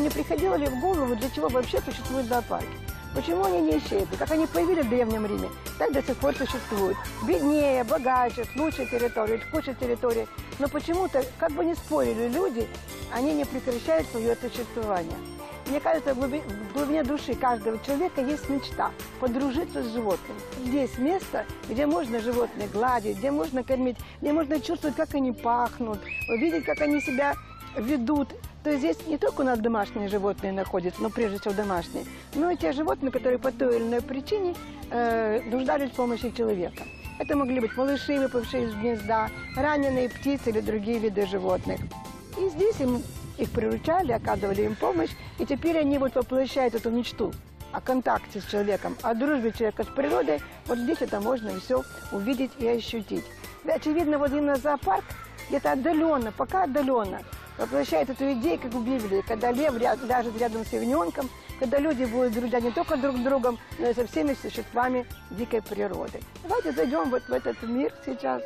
Вам не приходило ли в голову, для чего вообще существуют зоопарки? Почему они не исчезли? Как они появились в Древнем Риме, так до сих пор существуют. Беднее, богаче, с лучшей территорией, с худшей территорией. Но почему-то, как бы ни спорили люди, они не прекращают свое существование. Мне кажется, в глуби- в глубине души каждого человека есть мечта подружиться с животным. Здесь место, где можно животных гладить, где можно кормить, где можно чувствовать, как они пахнут, увидеть, как они себя ведут. То есть здесь не только у нас домашние животные находятся, но прежде всего домашние, но и те животные, которые по той или иной причине э, нуждались в помощи человека. Это могли быть малыши, выпавшие из гнезда, раненые птицы или другие виды животных. И здесь им, их приручали, оказывали им помощь, и теперь они вот воплощают эту мечту о контакте с человеком, о дружбе человека с природой. Вот здесь это можно все увидеть и ощутить. Очевидно, вот именно зоопарк где-то отдаленно, пока отдаленно, воплощает эту идею, как в Библии, когда лев ря- ляжет рядом с ягненком, когда люди будут друзья не только друг с другом, но и со всеми существами дикой природы. Давайте зайдем вот в этот мир сейчас.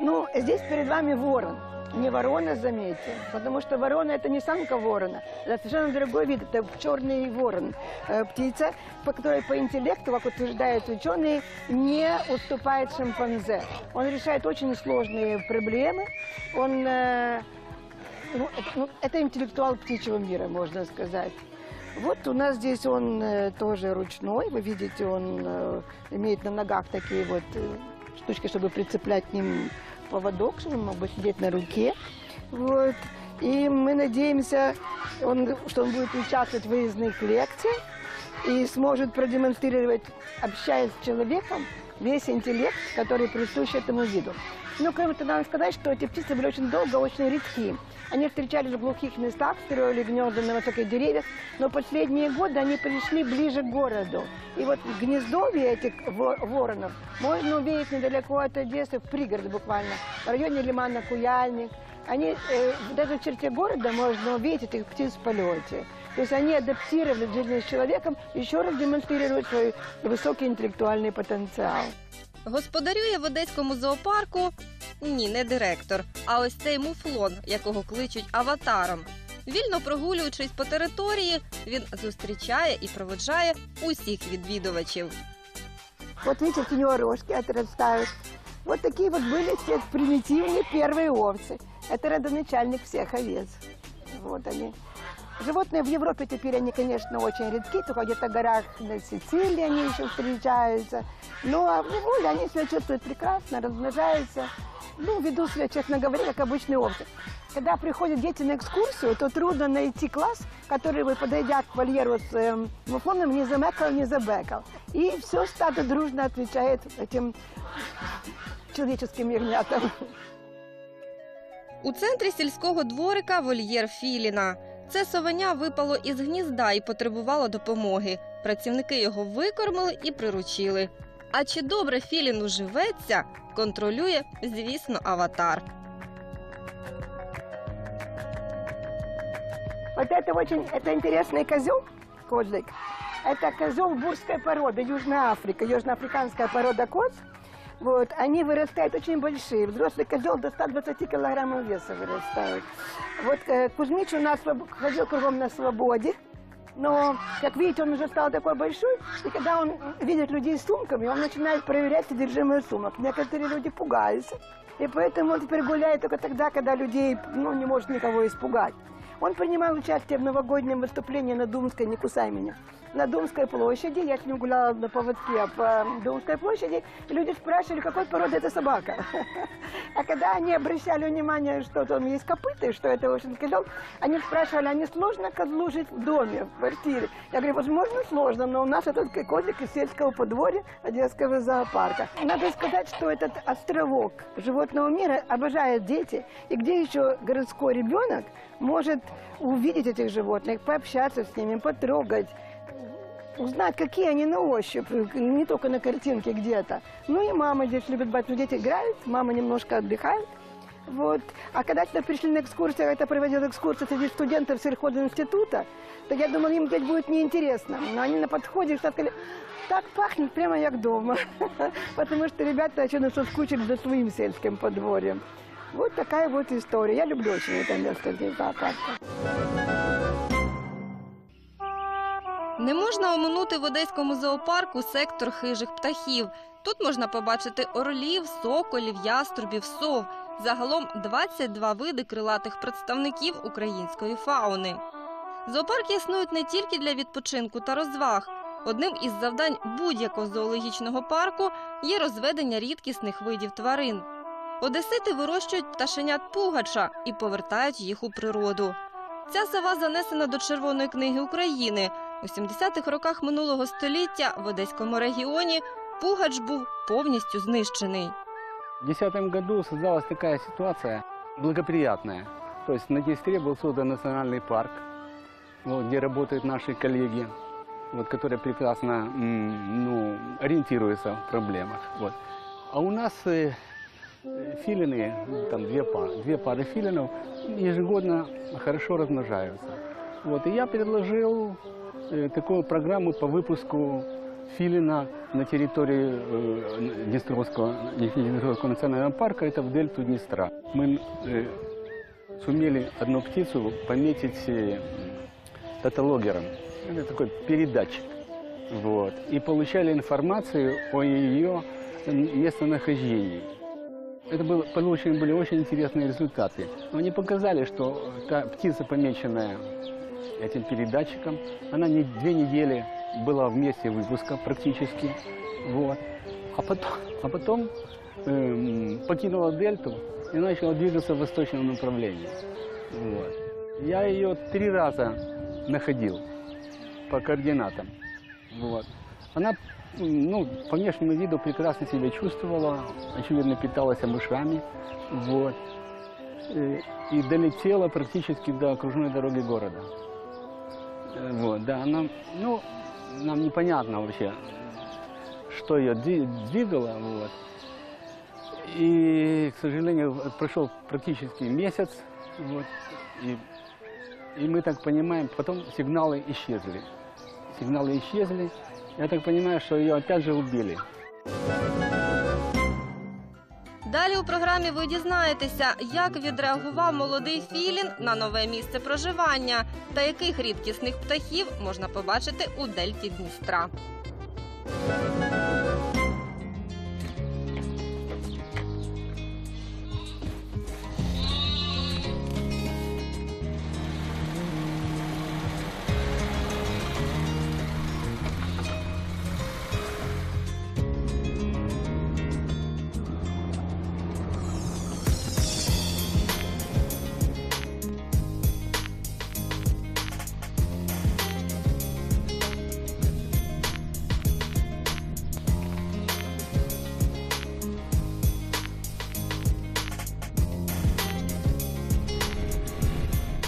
Ну, здесь перед вами ворон. Не ворона, заметьте, потому что ворона это не самка ворона, это совершенно другой вид, это черный ворон, э, птица, по которой по интеллекту, как утверждают ученые, не уступает шимпанзе. Он решает очень сложные проблемы, он э, ну, это, ну, это интеллектуал птичьего мира, можно сказать. Вот у нас здесь он э, тоже ручной. Вы видите, он имеет на ногах такие вот штучки, чтобы прицеплять к ним поводок, чтобы он мог бы сидеть на руке. Вот. И мы надеемся, он, что он будет участвовать в выездных лекциях и сможет продемонстрировать, общаясь с человеком, весь интеллект, который присущ этому виду. Ну, кроме того, надо сказать, что эти птицы были очень долго, очень редки. Они встречались в глухих местах, строили гнезда на высоких деревьях, но последние годы они пришли ближе к городу. И вот гнездовье этих во- воронов можно увидеть недалеко от Одессы, в пригороде буквально, в районе лимана Куяльник. Они, э, даже в черте города можно увидеть этих птиц в полете. То есть они адаптировали к жизни с человеком, еще раз демонстрируют свой высокий интеллектуальный потенциал. Господарює в одеському зоопарку ні, не директор, а ось цей муфлон, якого кличуть аватаром. Вільно прогулюючись по території, він зустрічає і проводжає усіх відвідувачів. Вот видите, синие рожки отрастают. Вот такие вот были те примитивные первые овцы. Это родоначальник всех овец. Вот они. Животные в Европе теперь, они, конечно, очень редки, только где-то в горах на Сицилии они еще встречаются. Но а в неволе они себя чувствуют прекрасно, размножаются. Ну, ведут себя, честно говоря, как обычные овцы. Когда приходят дети на экскурсию, то трудно найти класс, который бы, подойдя к вольеру с эм, муфлоном, не замекал, не забекал. И все стадо дружно отвечает этим человеческим ягнятам. У центрі сільського дворика вольєр Філіна. Це совеня випало із гнізда і потребувало допомоги. Працівники його викормили і приручили. А чи добре Філіну живеться, контролює, звісно, аватар. Вот это очень это интересный козел, козлик. Это козел бурской породы, Южная Африка, южноафриканская порода коз. Вот, они вырастают очень большие. Взрослый козел до 120 килограммов веса вырастает. Вот э, Кузьмич у нас ходил кругом на свободе. Но, как видите, он уже стал такой большой, и когда он видит людей с сумками, он начинает проверять содержимое сумок. Некоторые люди пугаются, и поэтому он теперь гуляет только тогда, когда людей ну, не может никого испугать. Он принимал участие в новогоднем выступлении на Думской «Не кусай меня». На Думской площади, я с ним гуляла на поводке по Думской площади, люди спрашивали, какой породы эта собака. А когда они обращали внимание, что там есть копыта, и что это очень козел, они спрашивали, а не сложно козлу жить в доме, в квартире? Я говорю, возможно, сложно, но у нас этот козлик из сельского подворья Одесского зоопарка. Надо сказать, что этот островок животного мира обожают дети, и где еще городской ребенок может увидеть этих животных, пообщаться с ними, потрогать, узнать, какие они на ощупь, не только на картинке где-то. Ну и мама здесь любит брать, ну дети играют, мама немножко отдыхает. Вот. А когда сюда пришли на экскурсию, это проводил экскурсию среди студентов сельхозинститута, то я думала, им здесь будет неинтересно. Но они на подходе сказали, так пахнет прямо как дома. Потому что ребята очень соскучились за своим сельским подворьем. Вот такая вот история. Я люблю очень это место здесь, зоопарка. Не можна оминути в одеському зоопарку сектор хижих птахів. Тут можна побачити орлів, соколів, яструбів, сов. Загалом 22 види крилатих представників української фауни. Зоопарки існують не тільки для відпочинку та розваг. Одним із завдань будь-якого зоологічного парку є розведення рідкісних видів тварин. Одесити вирощують пташенят пугача і повертають їх у природу. Ця сова занесена до Червоної книги України. У 70-х роках минулого століття в Одеському регіоні Пугач був повністю знищений. В 2010 году создалась такая ситуация благоприятная. То есть на Днестре был создан национальный парк, вот, где работают наши коллеги, вот, которые прекрасно м, ну, ориентируются в проблемах. Вот. А у нас э, э, филины, ну, там две пары, две пары филинов ежегодно хорошо размножаются. Вот, и я предложил э, такую программу по выпуску филина на территории э, Днестровского, Днестровского национального парка, это в дельту Днестра. Мы э, сумели одну птицу пометить э, таталогером. Это такой передатчик. Вот. И получали информацию о ее местонахождении. Это было, получены были очень интересные результаты. Они показали, что та птица, помеченная этим передатчиком, она не, две недели была в месте выпуска практически. Вот. А потом, а потом эм, покинула дельту и начала двигаться в восточном направлении. Вот. Я ее три раза находил по координатам. Вот. Она ну, по внешнему виду прекрасно себя чувствовала, очевидно питалась мышами. Вот. Э, И долетела практически до окружной дороги города. Э, Вот, да, она, ну, нам непонятно вообще, что ее дви- двигало, вот. И, к сожалению, в- прошел практически месяц, вот, и, и мы так понимаем, потом сигналы исчезли. Сигналы исчезли. Я так понимаю, что ее опять же убили. Далі у програмі ви дізнаєтеся, як відреагував молодий філін на нове місце проживання та яких рідкісних птахів можна побачити у дельті Дністра.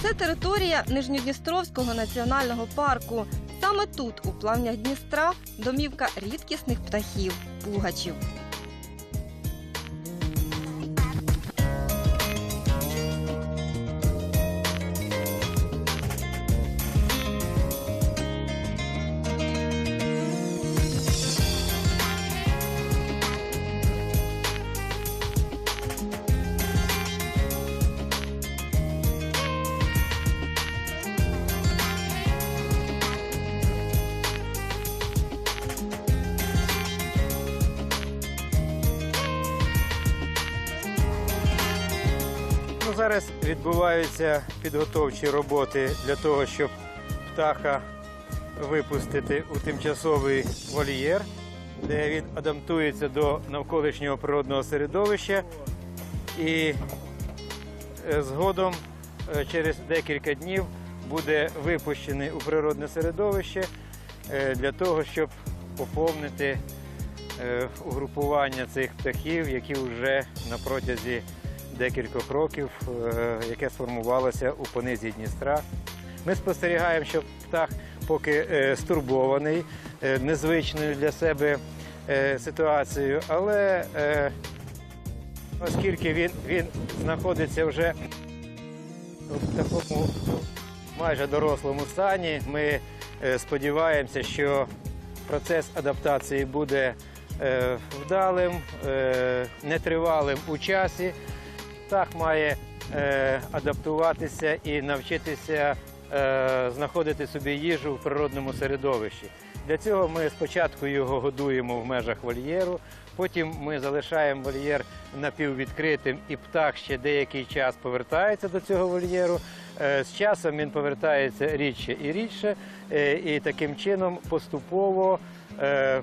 Це територія Нижньодністровського національного парку. Саме тут, у плавнях Дністра, домівка рідкісних птахів пугачів. Зараз відбуваються підготовчі роботи для того, щоб птаха випустити у тимчасовий вольєр, де він адаптується до навколишнього природного середовища. І е, згодом е, через декілька днів буде випущений у природне середовище е, для того, щоб поповнити угрупування цих птахів, які вже на протязі декількох років, е, яке сформувалося у понизі Дністра. Ми спостерігаємо, що птах поки е, стурбований е, незвичною для себе ситуацією, але оскільки він, він знаходиться вже в такому майже дорослому стані, ми сподіваємося, що процес адаптації буде вдалим, нетривалим у часі. Птах має е, адаптуватися і навчитися е, знаходити собі їжу в природному середовищі. Для цього ми спочатку його годуємо в межах вольєру, потім ми залишаємо вольєр напіввідкритим, і птах ще деякий час повертається до цього вольєру. Е, З часом він повертається рідше і рідше, і таким чином поступово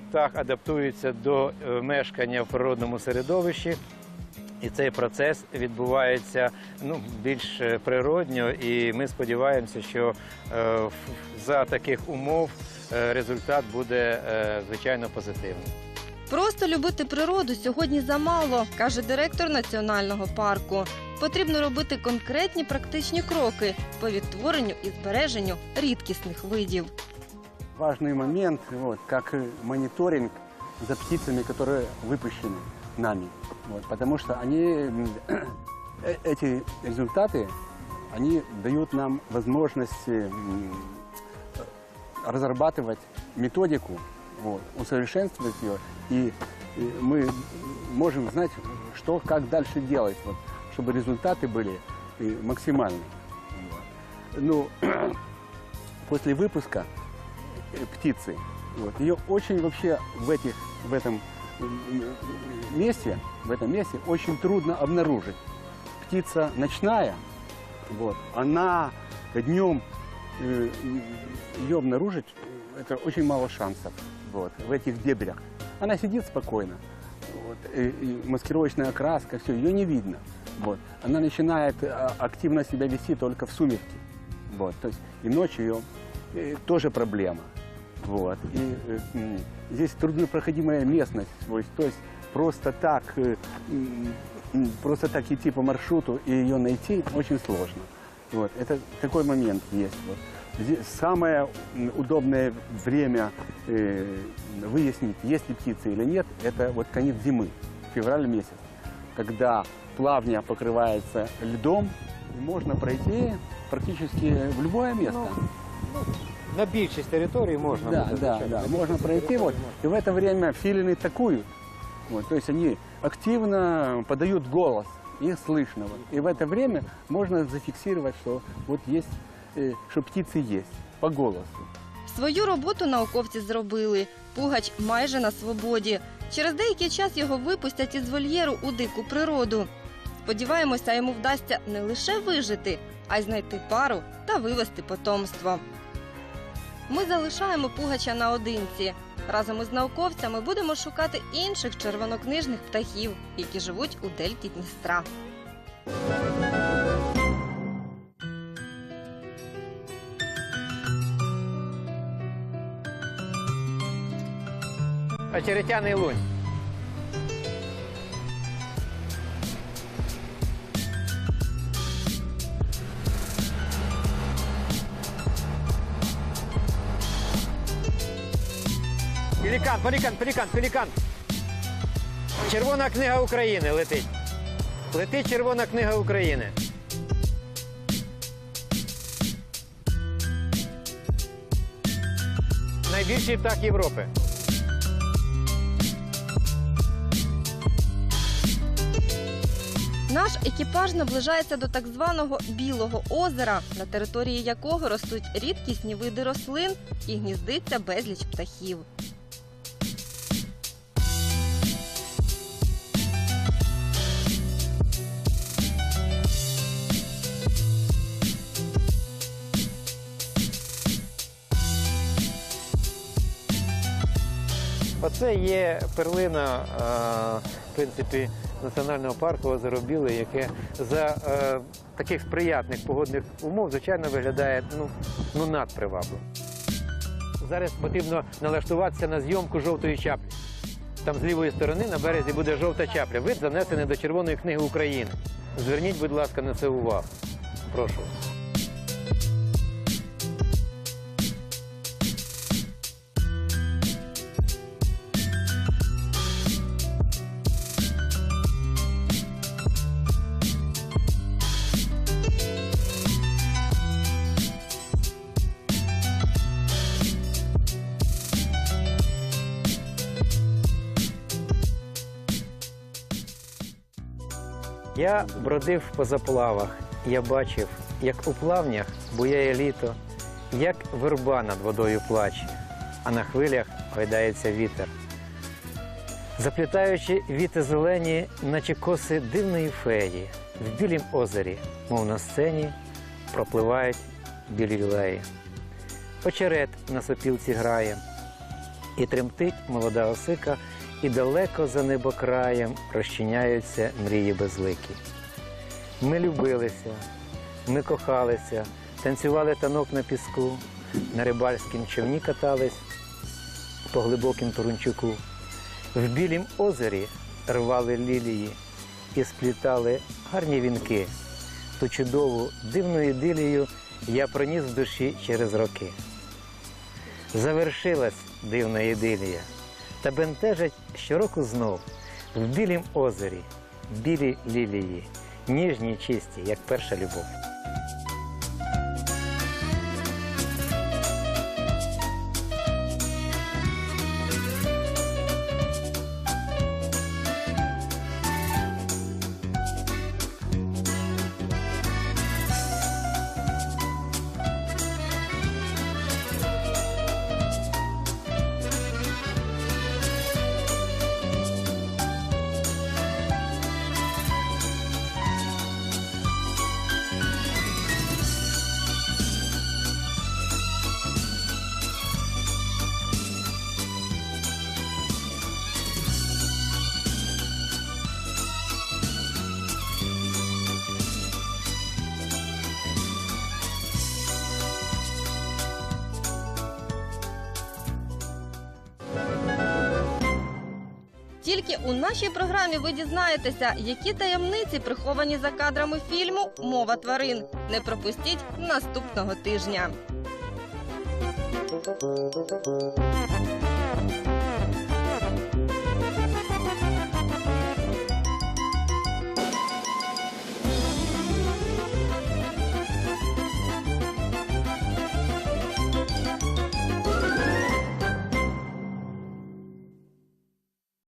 птах адаптується до мешкання в природному середовищі. І цей процес відбувається ну, більш е, природньо, і ми сподіваємося, що е, в- за таких умов е, результат буде е, звичайно позитивним. Просто любити природу сьогодні замало, каже директор національного парку. Потрібно робити конкретні практичні кроки по відтворенню і збереженню рідкісних видів. Важный момент, вот, как э, мониторинг за птицами, которые выпущены Нами. Вот, потому что они, э, эти результаты, они дают нам возможность разрабатывать методику, вот, усовершенствовать ее, и, мы можем знать, что, как дальше делать, вот, чтобы результаты были э, максимальны. Ну, после выпуска э, птицы. Вот. Ее очень вообще в, этих, в этом месте, в этом месте очень трудно обнаружить. Птица ночная, вот, она днем э, ее обнаружить э, это очень мало шансов вот, в этих дебрях. Она сидит спокойно, вот, и, и маскировочная окраска, все, ее не видно. Вот. Она начинает а, активно себя вести только в сумерки. Вот. То есть и ночью ее э, тоже проблема. Вот. И э, м, здесь труднопроходимая местность. То есть, то есть просто так, э, просто так идти по маршруту и ее найти очень сложно. Вот. Это такой момент есть. Вот. Здесь самое удобное время э, выяснить, есть ли птица или нет, это вот конец зимы, февраль месяц, когда плавня покрывается льдом, и можно пройти практически в любое место. На більшість території можна Да, буде, да, звичайно. да, На можно більшість пройти, територій вот, и в это время филины такуют. Вот, то есть они активно подают голос, их слышно. Вот. И в это время можно зафиксировать, что вот есть, э, что птицы есть по голосу. Свою роботу науковці зробили. Пугач майже на свободі. Через деякий час його випустять із вольєру у дику природу. Сподіваємося, йому вдасться не лише вижити, а й знайти пару та вивести потомство. Ми залишаємо пугача наодинці. Разом із науковцями будемо шукати інших червонокнижних птахів, які живуть у дельті Дністра. Очеретяний лунь. Пелікан, пелікан, пелікан, пелікан. Червона книга України летить. Летить червона книга України. Найбільший птах Європи. Наш екіпаж наближається до так званого білого озера, на території якого ростуть рідкісні види рослин і гніздиться безліч птахів. Оце є перлина, в принципі, національного парку озеро Біле, яке за е, таких сприятних погодних умов, звичайно, виглядає ну, ну надпривабливо. Зараз потрібно налаштуватися на зйомку жовтої чаплі. Там з лівої сторони на березі буде жовта чапля. Вид занесений до Червоної книги України. Зверніть, будь ласка, на це увагу. Прошу. Я бродив по заплавах, я бачив, як у плавнях буяє літо, як верба над водою плаче, а на хвилях гойдається вітер. Заплітаючи віти зелені, наче коси дивної феї, в білім озері, мов на сцені, пропливають білі лілеї. Очерет на сопілці грає, і тремтить молода осика, і далеко за небокраєм розчиняються мрії безликі. Ми любилися, ми кохалися, танцювали танок на піску, на рибальськім човні катались по глибокім Турунчуку. В білім озері рвали лілії і сплітали гарні вінки. Ту чудову дивну ідилію я проніс в душі через роки. Завершилась дивна ідилія, та бентежить щороку знов в білім озері, білі лілії, ніжні чисті, як перша любов. Тільки у нашій програмі ви дізнаєтеся, які таємниці приховані за кадрами фільму Мова тварин. Не пропустіть наступного тижня.